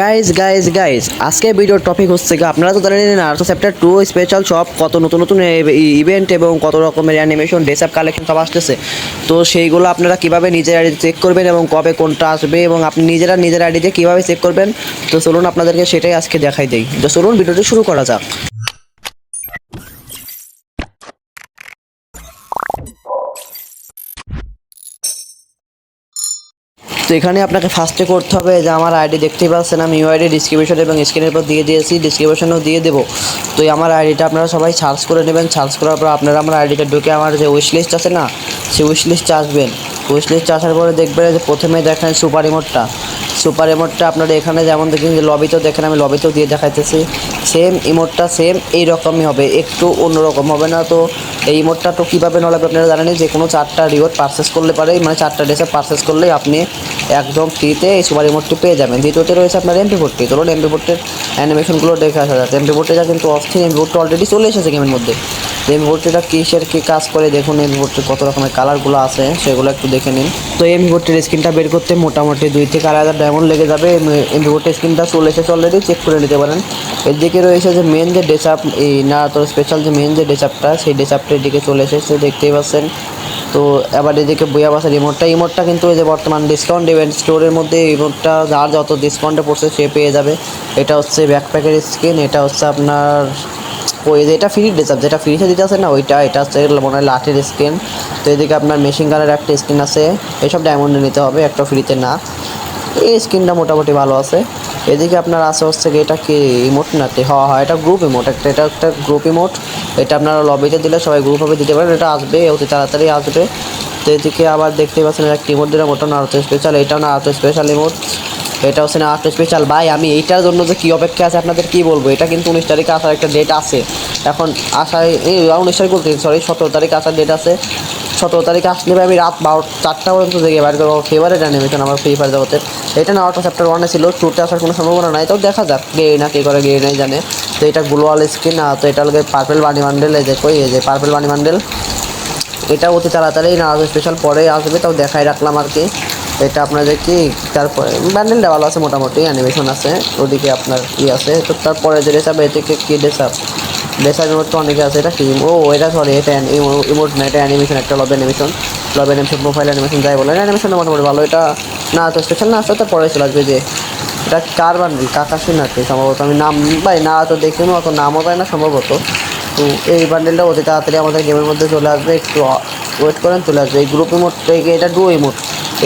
Guys guys guys আজকে ভিডিওর topic হচ্ছে আপনারা তো জানেন নার্সো চ্যাপ্টার টু স্পেশাল সব কত নতুন নতুন ইভেন্ট এবং কত রকমের অ্যানিমেশন ডেসআপ কালেকশন সব আসতেছে। তো সেইগুলো আপনারা কীভাবে নিজের আইডি চেক করবেন এবং কবে কোনটা আসবে এবং আপনি নিজেরা নিজের আইডিতে কীভাবে চেক করবেন? তো চলুন আপনাদেরকে সেটাই আজকে দেখাই দেয় তো চলুন ভিডিওটি শুরু করা যাক। তো এখানে আপনাকে ফার্স্টে করতে হবে যে আমার আইডি দেখতেই পাচ্ছেন, আমি ইউআইডি ডিসক্রিপশন এবং স্ক্রিনের পর দিয়ে দিয়েছি ডিসক্রিপশনেও দিয়ে দেবো। তো আমার আইডিটা আপনারা সবাই সার্চ করে নেবেন সার্চ করার পর আপনারা আমার আইডিটা ঢুকে আমার যে উইশ লিস্ট আছে না, সেই উইশ আসবেন। উইশ আসার পরে দেখবেন যে প্রথমে দেখেন সুপার ইমোটটা সুপার ইমোটটা আপনারা এখানে যেমন দেখেন যে লবিতেও দেখেন, আমি লবিতেও দিয়ে দেখাইতেছি। সেম ইমোটটা সেম এই রকমই হবে, একটু অন্যরকম হবে না তো। এই ইমোটটা তো কীভাবে নলাবে আপনারা জানেন যে কোনো চারটা রিওয়ার্ড পারচেস করলে পারে মানে চারটা ড্রেসে পারচেস করলেই আপনি একদম ফ্রিতে এই সুপার ইমোটটি পেয়ে যাবেন। দ্বিতীয়তে রয়েছে আপনার এমপি ফোরটি ধরুন এমপি ফোরটির অ্যানিমেশনগুলো দেখে আসা যাচ্ছে এমপি ফোরটিটা কিন্তু অস্থির এমপি ফোরটি অলরেডি চলে এসেছে গেমের মধ্যে। এমপি ফোরটিটা কিসের কী কাজ করে দেখুন এমপি ফোরটির কত রকমের কালারগুলো আছে, সেগুলো একটু দেখে নিন। তো এমপি ফোরটির স্ক্রিনটা বের করতে মোটামুটি দুই থেকে আড়াই হাজার ডায়মন্ড লেগে যাবে ফোরটির স্ক্রিনটা চলে এসেছে অলরেডি চেক করে নিতে পারেন। এদিকে রয়েছে যে মেন যে ডেসাপ এই না তো স্পেশাল যে মেন যে ডেসাপটা সেই ডেসাপটার দিকে চলে এসেছে দেখতেই পাচ্ছেন। তো এবার এদিকে বইয়া বাসার রিমোটটা ইমোটটা কিন্তু এই যে বর্তমান ডিসকাউন্ট ইভেন্ট স্টোরের মধ্যে ইমোটটা যার যত ডিসকাউন্টে পড়ছে, সে পেয়ে যাবে। এটা হচ্ছে ব্যাকপ্যাকের স্কিন এটা হচ্ছে আপনার, ওই যে এটা ফ্রি ডেসাপ যেটা ফ্রিতে দিতে আছে না, ওইটা, এটা হচ্ছে মনে হয় লাঠের স্কিন তো এদিকে আপনার মেশিন গানের একটা স্কিন আছে, এসব ডায়মন্ডে নিতে হবে, একটা ফ্রিতে না। এই স্ক্রিনটা মোটামুটি ভালো আছে। এদিকে আপনার আছে হচ্ছে এটা কি ইমোট না হওয়া হয় এটা গ্রুপ ইমোট একটা, এটা একটা গ্রুপ ইমোট এটা আপনারা লবিতে দিলে সবাই গ্রুপভাবে দিতে পারেন। এটা আসবে, অতি তাড়াতাড়ি আসবে। তো এদিকে আবার দেখতে পাচ্ছেন একটা ইমোট দিলাম, ওটা না স্পেশাল এটাও না আরতো স্পেশাল ইমোট এটা হচ্ছে না আরতো স্পেশাল। ভাই, আমি এইটার জন্য যে কী অপেক্ষা আছে, আপনাদের কী বলব? এটা কিন্তু উনিশ তারিখে আসার একটা ডেট আছে। এখন আসায় উনিশ তারিখ বলতে সরি সতেরো তারিখে আসার ডেট আছে। সতেরো তারিখে আসলে আমি রাত বারো, চারটা পর্যন্ত জেগে বাইর করব। ফেভারেট অ্যানিমেশন আমার ফ্রি ফায়ার জগতের এটা না অটো চ্যাপ্টার ওয়ানে ছিল টুতে আসার কোনো সম্ভাবনা নাই। তো দেখা যাক গে না কে করে গে নাই জানে। তো এটা গ্লোয়াল স্কিন না তো এটা লোকের পার্পেল বানি বান্ডেল এই যে কই, এই যে পার্পেল বানি বান্ডেল এটা অতি তাড়াতাড়ি না স্পেশাল পরে আসবে, তাও দেখাই রাখলাম আর কি। এটা আপনাদের কি, তারপরে ব্যান্ডেলটা ভালো আছে মোটামুটি অ্যানিমেশন আছে, ওদিকে আপনার ই আছে, তো তারপরে যে রেসাপ এদিকে কি রেসাপ? রেসাপ ইমোট তো অনেকে আছে, এটা কি ও, এটা সরি এটা ইমোট না, এটা অ্যানিমেশন একটা লব অ্যানিমেশন লব অ্যানিমেশন প্রোফাইল অ্যানিমেশন যাই বলে অ্যানিমেশনটা মোটামুটি ভালো, এটা না তো স্পেশাল না আসলে তো পরে চলে আসবে যে, এটা কার বান্ডিল? কাকাশি নাকি? সম্ভবত আমি নাম, ভাই, না তো দেখিনি অত নামও পাই না সম্ভবত। তো এই বান্ডেলটা অতি তাড়াতাড়ি আমাদের গেমের মধ্যে চলে আসবে, একটু ওয়েট করেন, চলে আসবে। এই গ্রুপ ইমোট এটা ডু ইমোট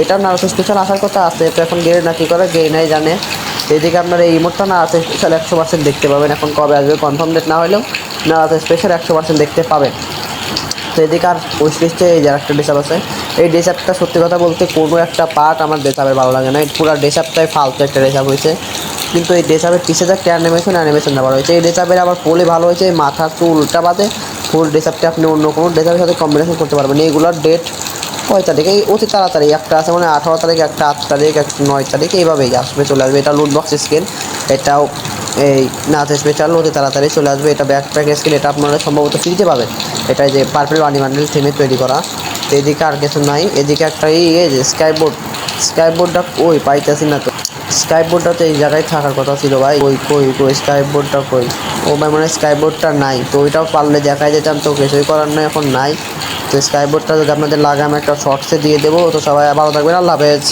এটা না স্পেশাল আসার কথা আছে, তো এখন গেড়ে না কী করে, গেড়ে নাই জানে। এদিকে আপনার এই ইমোটটা না আছে স্পেশাল একশো পার্সেন্ট দেখতে পাবেন, এখন কবে আসবে কনফার্ম ডেট না হলেও না আছে স্পেশাল একশো পার্সেন্ট দেখতে পাবেন। তো এদিকে আর উইশ এই যে একটা ডেসাপ আছে, এই ডেসাপটা সত্যি কথা বলতে কোনো একটা পার্ট আমার ডেসাপের ভালো লাগে না, এই পুরো ডেসাপটাই ফালতু একটা ডেসাপ হয়েছে। কিন্তু এই ডেসাপের পিছে যে একটা অ্যানিমেশন অ্যানিমেশন দেওয়া হয়েছে এই ডেসাপের আবার ফুলই ভালো হয়েছে মাথার চুলটা বাদে ফুল ডেসাপটা আপনি অন্য কোনো ডেসাপের সাথে কম্বিনেশন করতে পারবেন এইগুলোর ডেট কয় তারিখ? এই অতি তাড়াতাড়ি একটা আছে মানে আঠারো তারিখ, একটা আট তারিখ, একটা নয় তারিখ, এইভাবেই আসবে, চলে আসবে। এটা লুট স্কেল এটাও এই নাচ স্পেশাল অতি তাড়াতাড়ি চলে আসবে। এটা ব্যাকপ্যাক স্কেল এটা আপনারা সম্ভবত ফ্রিতে পাবেন। এটা যে পার্পেল বানি বান্ডেল থিমে তৈরি করা। এদিকে আর কিছু নাই। এদিকে একটা এই যে স্কাইবোর্ড স্কাইবোর্ডটা ওই পাইতেছি না তো। স্কাই বোর্ডটা তো এই জায়গায় থাকার কথা ছিল ভাই। ওই কই কই স্কাইপবোর্ডটা কই? ও ভাই মানে স্কাইপবোর্ডটা নাই। তো ওইটাও পারলে দেখাই যেতাম। তো কিছুই করার নয় এখন নাই। তো স্কাইবোর্ডটা যদি আপনাদের লাগে, আমি একটা শর্টসে দিয়ে দেবো। তো সবাই ভালো থাকবেন। আল্লাহ হাফেজ।